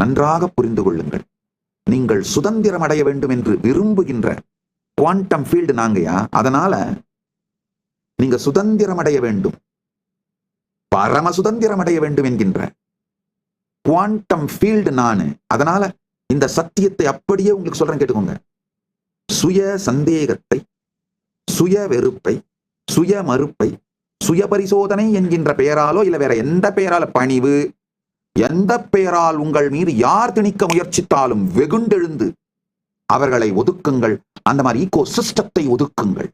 நன்றாக புரிந்து கொள்ளுங்கள். நீங்கள் சுதந்திரம் அடைய வேண்டும் என்று விரும்புகின்ற குவாண்டம் ஃபீல்டு நாங்கயா? அதனால நீங்க சுதந்திரம் அடைய வேண்டும். பரம சுதந்திரம் அடைய வேண்டும் என்கின்ற குவாண்டம் ஃபீல்டு நானு. அதனால இந்த சத்தியத்தை அப்படியே உங்களுக்கு சொல்றேன் கேட்டுக்கோங்க. சுய சந்தேகத்தை சுய வெறுப்பை சுய மறுப்பை சுய பரிசோதனை என்கின்ற பெயராலோ இல்ல வேற எந்த பெயரால பணிவு எந்த பெயரால் உங்கள் மீது யார் திணிக்க முயற்சித்தாலும் வெகுண்டெழுந்து அவர்களை ஒதுக்குங்கள். அந்த மாதிரி ஈகோ சிஸ்டத்தை ஒதுக்குங்கள்.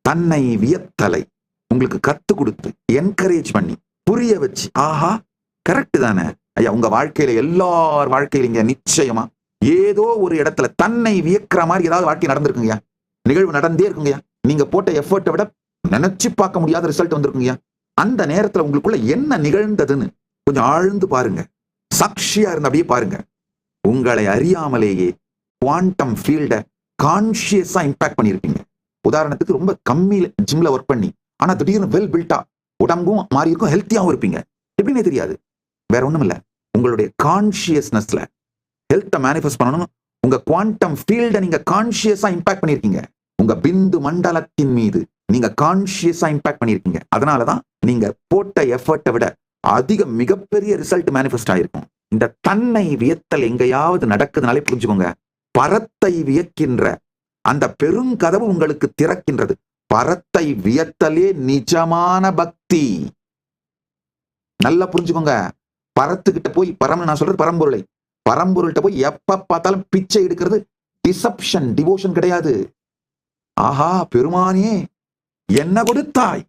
தன்னை வியத்தலை. உங்களுக்கு கத்து கொடுத்து என்கரேஜ் பண்ணி புரிய வச்சு ஆஹா கரெக்ட் தானே. ஐயா உங்க வாழ்க்கையில எல்லார் வாழ்க்கையில நிச்சயமா ஏதோ ஒரு இடத்துல தன்னை வியக்கிற மாதிரி ஏதாவது வாழ்க்கை நடந்திருக்குங்கய்யா. நிகழ்வு நடந்தே இருக்குங்கய்யா. நீங்க போட்ட எஃபர்ட்டை விட நினைச்சு பார்க்க முடியாத ரிசல்ட் வந்திருக்குங்கய்யா. அந்த நேரத்துல உங்களுக்குள்ள என்ன நிகழ்ந்ததுன்னு கொஞ்சம் ஆழ்ந்து பாருங்க. சாட்சியா இருந்து அப்படியே பாருங்க. உங்களை அறியாமலேயே குவாண்டம் ஃபீல்டை கான்சியஸா இம்பாக்ட் பண்ணியிருப்பீங்க. உதாரணத்துக்கு ரொம்ப கம்மி ஜிம்ல ஒர்க் பண்ணி ஆனா திடீர்னு வெல் பில்ட்டா உடம்பும் மாறி இருக்கும் ஹெல்த்தியாகவும் இருப்பீங்க. எப்படின்னே தெரியாது. வேற ஒண்ணும் இல்ல. உங்களுடைய கான்சியஸ்னஸ்ல ஹெல்த்தை மேனிஃபெஸ்ட் பண்ணணும் உங்க குவாண்டம் ஃபீல்டை நீங்க கான்சியஸா இம்பாக்ட் பண்ணிருக்கீங்க உங்க பிந்து மண்டலத்தின் மீது நீங்க கான்சியஸா இம்பாக்ட் பண்ணியிருக்கீங்க. அதனாலதான் நீங்க போட்ட எஃபர்ட்டை விட அதிக மிகப்பெரிய ரிசல்ட் மேனிஃபெஸ்ட் ஆயிருக்கும். இந்த தன்னை வியத்தல் எங்கேயாவது நடக்குதுனாலே புரிஞ்சுக்கோங்க. பரத்தை வியக்கின்ற அந்த பெருங்கதவு உங்களுக்கு திறக்கின்றது. பரத்தை வியத்தலே நிஜமான பக்தி. நல்லா புரிஞ்சுக்கோங்க. பரத்துக்கிட்ட போய் பரம் நான் சொல்றது பரம்பொருளை. பரம்பொருள்கிட்ட போய் எப்ப பார்த்தாலும் பிச்சை எடுக்கிறது டிசப்ஷன் டிவோஷன் கிடையாது. ஆஹா பெருமானே என்ன கொடுத்தாய்?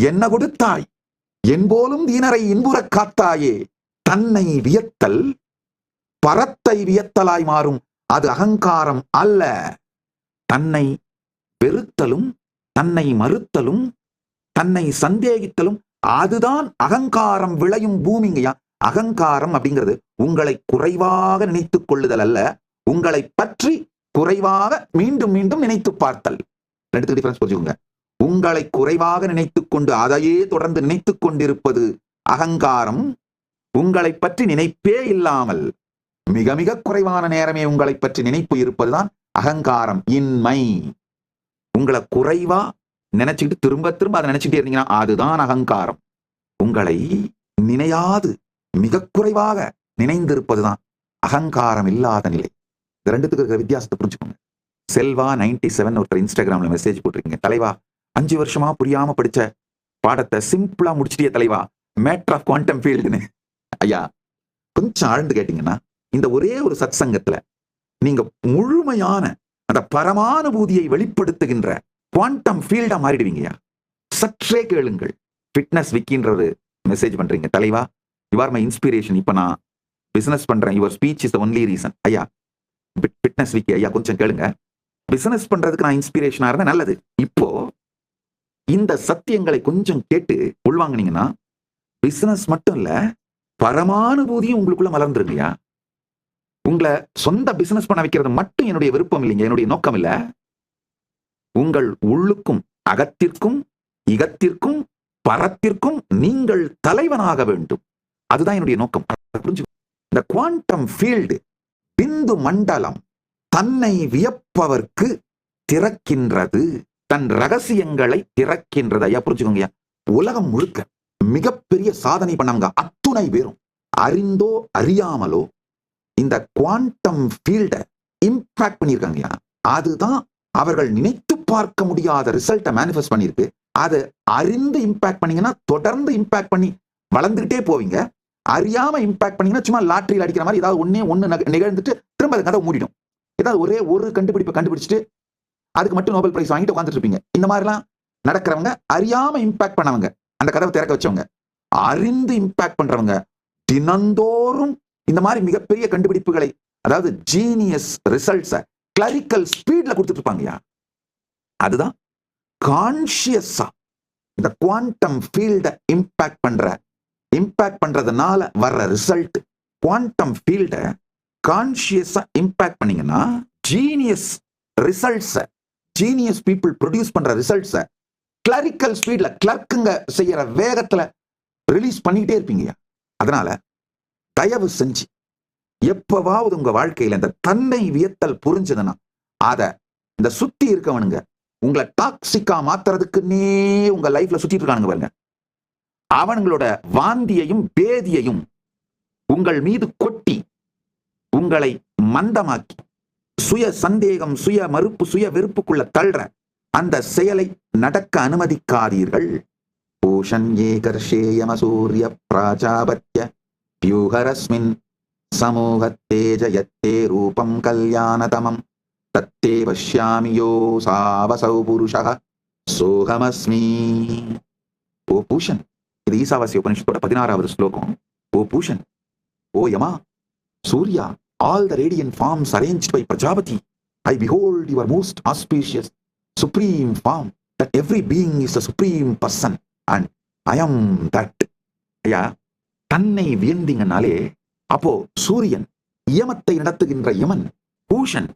என்ன கொடுத்தாய்? என்போலும் தீனரை இன்புறக் காத்தாயே. தன்னை வியத்தல் பரத்தை வியத்தலாய் மாறும். அது அகங்காரம் அல்ல. தன்னை வெறுத்தலும் தன்னை மறுத்தலும் தன்னை சந்தேகித்தலும் அதுதான் அகங்காரம் விளையும் பூமிங்கய்யா அகங்காரம் அப்படிங்கிறது உங்களை குறைவாக நினைத்துக் கொள்ளுதல் அல்ல. உங்களை பற்றி குறைவாக மீண்டும் மீண்டும் நினைத்து பார்த்தல். ரெண்டு டிஃபரன்ஸ் புரிஞ்சுக்கோங்க. உங்களை குறைவாக நினைத்துக் கொண்டு அதையே தொடர்ந்து நினைத்துக் கொண்டிருப்பது அகங்காரம். உங்களை பற்றி நினைப்பே இல்லாமல் மிக மிக குறைவான நேரமே உங்களை பற்றி நினைப்பு இருப்பதுதான் அகங்காரம் இன்மை. உங்களை குறைவா நினைச்சுக்கிட்டு திரும்ப திரும்ப அதை நினைச்சுக்கிட்டே இருந்தீங்கன்னா அதுதான் அகங்காரம். உங்களை நினையாது மிக குறைவாக நினைந்திருப்பதுதான் அகங்காரம் இல்லாத நிலை. இந்த ரெண்டுத்துக்கு இருக்கிற வித்தியாசத்தை புரிஞ்சுக்கோங்க. செல்வா நைன்டி செவன் ஒருத்தர் இன்ஸ்டாகிராம்ல மெசேஜ் போட்டிருக்கீங்க. தலைவா அஞ்சு வருஷமா புரியாம படிச்ச பாடத்தை சிம்பிளா முடிச்சிட்டிய தலைவா. மேட்ரு ஆஃப் குவாண்டம் ஃபீல்டுன்னு ஐயா கொஞ்சம் ஆழ்ந்து கேட்டீங்கன்னா இந்த ஒரே ஒரு சத் சங்கத்துல நீங்க முழுமையான அந்த பரமானுபூதியை வெளிப்படுத்துகின்ற குவாண்டம் ஃபீல்டா மாறிடுவீங்கய்யா சற்றே கேளுங்கள். ஃபிட்னஸ் விக்கின்றது மெசேஜ் பண்றீங்க தலைவா. யூ ஆர் மை இன்ஸ்பிரேஷன் இப்ப நான் பிசினஸ் பண்றேன். Your speech is only reason ஐயா ஃபிட்னஸ் விக்கி ஐயா கொஞ்சம் கேளுங்க. பிசினஸ் பண்றதுக்கு நான் இன்ஸ்பிரேஷனா இருந்தேன். நல்லது. இப்போ இந்த சத்தியங்களை கொஞ்சம் கேட்டு உள்வாங்கினீங்கன்னா பிசினஸ் மட்டும் இல்ல பரமானுபூதியும் உங்களுக்குள்ள மலர்ந்துருங்கய்யா. உங்களை சொந்த பிசினஸ் பண்ண வைக்கிறது மட்டும் என்னுடைய விருப்பம் இல்லைங்க என்னுடைய நோக்கம் இல்ல. உங்கள் உள்ளுக்கும் அகத்திற்கும் இகத்திற்கும் பரத்திற்கும் நீங்கள் தலைவனாக வேண்டும். அதுதான் என்னுடைய நோக்கம். புரிஞ்சு இந்த குவாண்டம் ஃபீல்டு பிந்து மண்டலம் தன்னை வியப்பவர்க்கு திறக்கின்றது. தன் ரகசியங்களை திறக்கின்றது ஐயா புரிஞ்சுக்கோங்க உலகம் முழுக்க மிகப்பெரிய சாதனை பண்ணவங்க அத்துணை பேரும். அறிந்தோ அறியாமலோ இந்த குவாண்டம் ஃபீல்ட இம்பாக்ட் பண்ணியிருக்காங்கய்யா. அதுதான் அவர்கள் நினைத்து பார்க்க முடியாத ரிசல்ட்டை மேனிஃபெஸ்ட் பண்ணியிருக்கு. அதை அறிந்து இம்பாக்ட் பண்ணீங்கன்னா தொடர்ந்து இம்பாக்ட் பண்ணி வளர்ந்துகிட்டே போவீங்க. அறியாம இம்பாக்ட் பண்ணீங்கன்னா சும்மா லாட்ரியில் அடிக்கிற மாதிரி ஏதாவது ஒன்னே ஒன்று நிகழ்ந்துட்டு திரும்ப அது கதை மூடிடும். ஏதாவது ஒரே ஒரு கண்டுபிடிப்பை கண்டுபிடிச்சிட்டு அதுக்கு மட்டும் நோபல் பிரைஸ் வாங்கிட்டு உட்காந்துட்டு இருப்பீங்க. இந்த மாதிரிலாம் நடக்கிறவங்க அறியாம இம்பாக்ட் பண்ணவங்க. அந்த கதவை திறக்க வச்சவங்க. அறிந்து இம்பாக்ட் பண்றவங்க. தினந்தோறும் இந்த மாதிரி மிகப்பெரிய கண்டுபிடிப்புகளை அதாவது ஜீனியஸ் ரிசல்ட்ஸை கிளரிக்கல் ஸ்பீட்ல கொடுத்துட்டு இருப்பாங்கயா அதுதான் கான்சியஸா இந்த குவாண்டம் ஃபீல்ட இம்பாக்ட் பண்ற இம்பாக்ட் பண்றதுனால வர்ற ரிசல்ட் குவாண்டம் ஃபீல்ட கான்சியஸா இம்பாக்ட் பண்ணீங்கன்னா ஜீனியஸ் ரிசல்ட்ஸை ஜீனியஸ் பீப்புள் ப்ரொடியூஸ் பண்ற ரிசல்ட்ஸை கிளரிக்கல் ஸ்பீட்ல கிளர்க்குங்க செய்யற வேகத்துல ரிலீஸ் பண்ணிக்கிட்டே இருப்பீங்க. அதனால தயவு செஞ்சு எப்பவாவது உங்க வாழ்க்கையில இந்த தன்னை வியத்தல் புரிஞ்சதுன்னா அத இந்த சுத்தி இருக்கவனுங்க உங்களை டாக்ஸிக்கா மாத்துறதுக்குன்னே உங்க லைஃப்ல சுத்திட்டு இருக்கானுங்க பாருங்க. அவனுங்களோட வாந்தியையும் பேதியையும் உங்கள் மீது கொட்டி உங்களை மந்தமாக்கி சுய சந்தேகம் சுய மறுப்பு சுய வெறுப்புக்குள்ள தள்ளுற அந்த செயலை நடக்க அனுமதிக்காதீர்கள். பூஷன் ஏகர்ஷேயம சூரிய பிராஜாபத்ய பியூஹரஸ்மின் சமூகத்தேஜயத்தே ரூபம் கல்யாணதமம் தத்தே பஷ்யாமியோ சாவசௌ புருஷ சோகமஸ்மி. ஓ பூஷன் இது ஈசாவாசி உபனிஷத்தோட பதினாறாவது ஸ்லோகம். O Pushan O Yama Surya all the radiant forms arrange by Prajapati I behold your most auspicious supreme form that every being is a supreme person and I am that. ஐயா தன்னை வியந்திங்கனாலே அப்போ சூரியன் இயமத்தை நடத்துகின்ற யமன் பூஷன்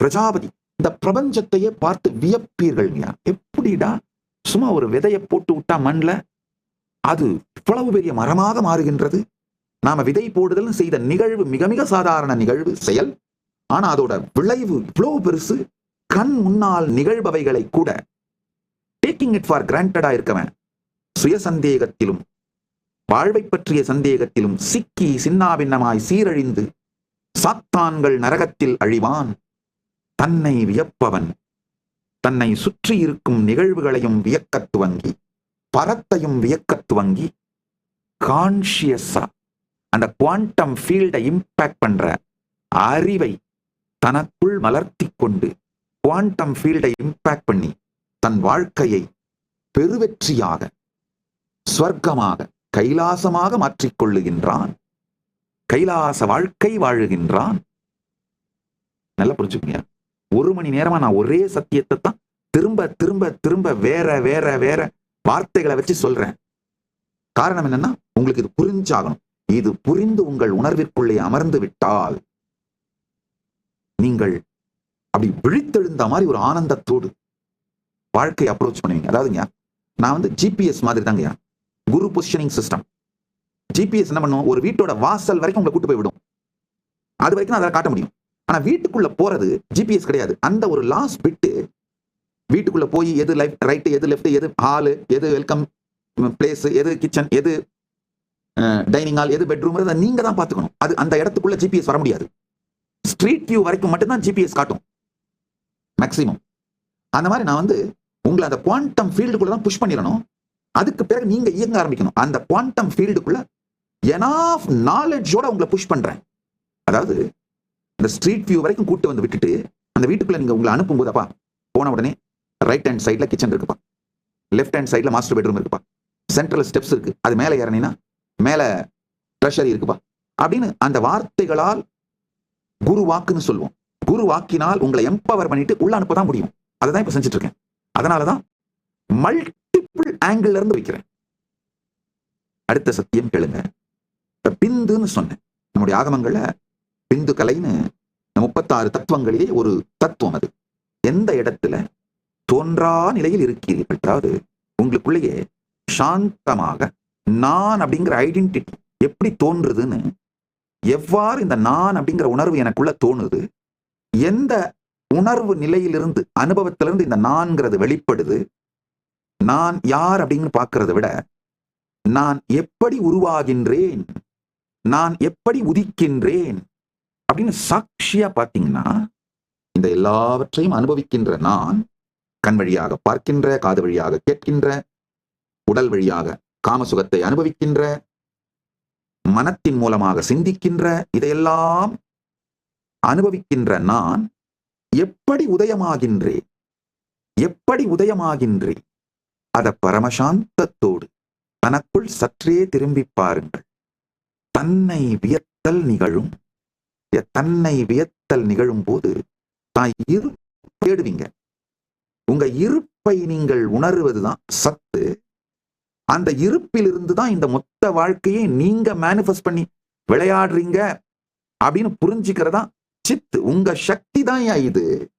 பிரஜாபதி இந்த பிரபஞ்சத்தையே பார்த்து வியப்பீர்கள் எப்படிடா? சும்மா ஒரு விதையை போட்டு விட்டா மண்ல? அது இவ்வளவு பெரிய மரமாக மாறுகின்றது. நாம விதை போடுதல் செய்த நிகழ்வு மிக மிக சாதாரண நிகழ்வு செயல். ஆனா அதோட விளைவு இவ்வளவு பெருசு. கண் முன்னால் நிகழ்பவைகளை கூட டேக்கிங் இட் ஃபார் கிராண்டடா இருக்கவன் சுய சந்தேகத்திலும் வாழ்வை பற்றிய சந்தேகத்திலும் சிக்கி சின்னாபின்னமாய் சீரழிந்து சாத்தான்கள் நரகத்தில் அழிவான். தன்னை வியப்பவன் தன்னை சுற்றி இருக்கும் நிகழ்வுகளையும் வியக்கத் துவங்கி பரத்தையும் வியக்கத் துவங்கி கான்சியஸா அந்த குவாண்டம் ஃபீல்டை இம்பேக்ட் பண்ற அறிவை தனக்குள் வளர்த்தி கொண்டு குவாண்டம் ஃபீல்டை இம்பேக்ட் பண்ணி தன் வாழ்க்கையை பெருவெற்றியாக ஸ்வர்க்கமாக கைலாசமாக மாற்றிக்கொள்ளுகின்றான் கைலாச வாழ்க்கை வாழுகின்றான். நல்லா புரிஞ்சுக்கங்க. ஒரு மணி நேரமா நான் ஒரே சத்தியத்தை தான் திரும்ப திரும்ப திரும்ப வேற வேற வேற வார்த்தைகளை வச்சு சொல்றேன். காரணம் என்னன்னா உங்களுக்கு இது புரிஞ்சாகணும். இது புரிந்து உங்கள் உணர்விற்குள்ளே அமர்ந்து விட்டால் நீங்கள் அப்படி விழித்தெழுந்த மாதிரி ஒரு ஆனந்தத்தோடு வாழ்க்கை அப்ரோச் பண்ணுவீங்க. அதாவதுங்க நான் வந்து ஜிபிஎஸ் மாதிரி தாங்கய்யா குரு பொசிஷனிங் சிஸ்டம் ஜிபிஎஸ் என்ன பண்ணுவோம் ஒரு வீட்டோட வாசல் வரைக்கும் உங்களை கூட்டு போய் விடும். அது வரைக்கும் அதை காட்ட முடியும். ஆனா வீட்டுக்குள்ள போறது ஜிபிஎஸ் கிடையாது. அந்த ஒரு லாஸ்ட் பிட்டு வீட்டுக்குள்ள போய் எது லைஃப் ரைட்டு எது லெஃப்ட் எது ஹாலு எது வெல்கம் பிளேஸ் எது கிச்சன் எது டைனிங் ஹால் எது பெட்ரூம் நீங்க தான் பார்த்துக்கணும். அது அந்த இடத்துக்குள்ள ஜிபிஎஸ் வர முடியாது. ஸ்ட்ரீட் வியூ வரைக்கும் மட்டும்தான் ஜிபிஎஸ் காட்டும். மேக்ஸிமம் அந்த மாதிரி நான் வந்து உங்களை அந்த குவாண்டம் ஃபீல்டுக்குள்ள தான் புஷ் பண்ணிடணும். அதுக்கு பிறகு நீங்க இயங்க ஆரம்பிக்கணும். அந்த குவாண்டம் ஃபீல்டுக்குள்ள எனாஃப் நாலேஜோட உங்களை புஷ் பண்றேன். அதாவது இந்த ஸ்ட்ரீட் வியூ வரைக்கும் கூட்டு வந்து விட்டுட்டு அந்த வீட்டுக்குள்ள நீங்க உங்களை அனுப்பும் போதப்பா போன உடனே ரைட் ஹேண்ட் சைட்ல கிச்சன் இருக்குப்பா. லெஃப்ட் ஹேண்ட் சைட்ல மாஸ்டர் பெட்ரூம் இருக்குப்பா. சென்ட்ரல் ஸ்டெப்ஸ் இருக்கு. அது மேலே ஏறினா மேல ட்ரெஷரி இருக்குப்பா. அப்படின்னு அந்த வார்த்தைகளால் குரு வாக்குன்னு சொல்லுவோம். குரு வாக்கினால் உங்களை எம்பவர் பண்ணிட்டு உள்ள அனுப்ப தான் முடியும். அதை தான் இப்ப செஞ்சுட்டு இருக்கேன் அதனாலதான் மல்டிபிள் ஆங்கிள் இருந்து வைக்கிறேன். அடுத்த சத்தியம் கேளுங்க. இப்ப பிந்துன்னு சொன்னேன். நம்முடைய ஆகமங்கள்ல பிந்து கலைன்னு முப்பத்தாறு தத்துவங்களிலே ஒரு தத்துவம் அது. எந்த இடத்துல தோன்றா நிலையில் இருக்கிறீர்கள் அதாவது உங்களுக்குள்ளேயே சாந்தமாக நான் அப்படிங்கிற ஐடென்டிட்டி எப்படி தோன்றுதுன்னு எவ்வாறு இந்த நான் அப்படிங்கிற உணர்வு எனக்குள்ள தோணுது? எந்த உணர்வு நிலையிலிருந்து அனுபவத்திலிருந்து இந்த நான்கிறது வெளிப்படுது? நான் யார் அப்படின்னு பார்க்கறத விட நான் எப்படி உருவாகின்றேன்? நான் எப்படி உதிக்கின்றேன்? அப்படின்னு சாட்சியா பார்த்தீங்கன்னா இந்த எல்லாவற்றையும் அனுபவிக்கின்ற நான் கண் வழியாக பார்க்கின்ற காது வழியாக கேட்கின்ற உடல் வழியாக காமசுகத்தை அனுபவிக்கின்ற மனத்தின் மூலமாக சிந்திக்கின்ற இதையெல்லாம் அனுபவிக்கின்ற நான் எப்படி உதயமாகின்றேன் எப்படி உதயமாகின்றேன் அத பரமசாந்தத்தோடு தனக்குள் சற்றே திரும்பி பாருங்கள். தன்னை வியத்தல் நிகழும் தன்னை வியத்தல் நிகழும் போது தான் இரு தேடுவீங்க. உங்க இருப்பை நீங்கள் உணர்வதுதான் சத்து. அந்த இருப்பிலிருந்து தான் இந்த மொத்த வாழ்க்கையை நீங்க மேனிஃபெஸ்ட் பண்ணி விளையாடுறீங்க அப்படின்னு புரிஞ்சுக்கிறதா சித்து. உங்க சக்தி தான் இது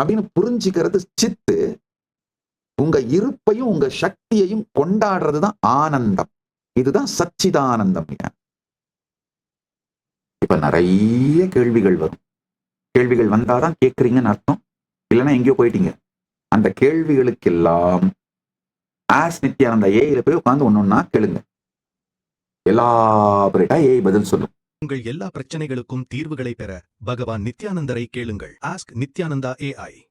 அப்படின்னு புரிஞ்சுக்கிறது சித்து. உங்க இருப்பையும் உங்க சக்தியையும் கொண்டாடுறது தான் ஆனந்தம். இதுதான் சச்சிதானந்தம் இப்ப நிறைய கேள்விகள் வரும். கேள்விகள் வந்தாதான் கேட்குறீங்கன்னு அர்த்தம். இல்லைன்னா எங்கேயோ போயிட்டீங்க. அந்த கேள்விகளுக்கெல்லாம் ஆஸ் நித்யானந்தா ஏஐல போய் உட்காந்து ஒன்னொன்னா கேளுங்க. எல்லாபரேட்டா ஏஐ பதில் சொல்லும். உங்கள் எல்லா பிரச்சனைகளுக்கும் தீர்வுகளை பெற பகவான் நித்யானந்தரை கேளுங்கள். Ask Nithyananda AI